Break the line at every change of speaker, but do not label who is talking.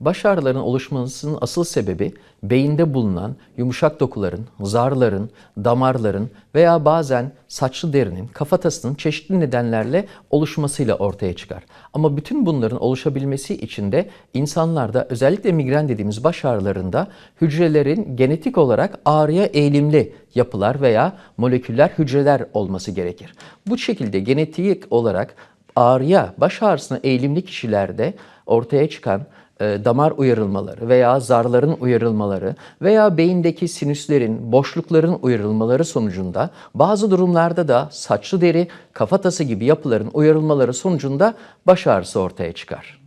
Baş ağrılarının oluşmasının asıl sebebi beyinde bulunan yumuşak dokuların, zarların, damarların veya bazen saçlı derinin, kafatasının çeşitli nedenlerle oluşmasıyla ortaya çıkar. Ama bütün bunların oluşabilmesi için de insanlarda özellikle migren dediğimiz baş ağrılarında hücrelerin genetik olarak ağrıya eğilimli yapılar veya moleküller hücreler olması gerekir. Bu şekilde genetik olarak ağrıya, baş ağrısına eğilimli kişilerde ortaya çıkan e, damar uyarılmaları veya zarların uyarılmaları veya beyindeki sinüslerin, boşlukların uyarılmaları sonucunda bazı durumlarda da saçlı deri, kafatası gibi yapıların uyarılmaları sonucunda baş ağrısı ortaya çıkar.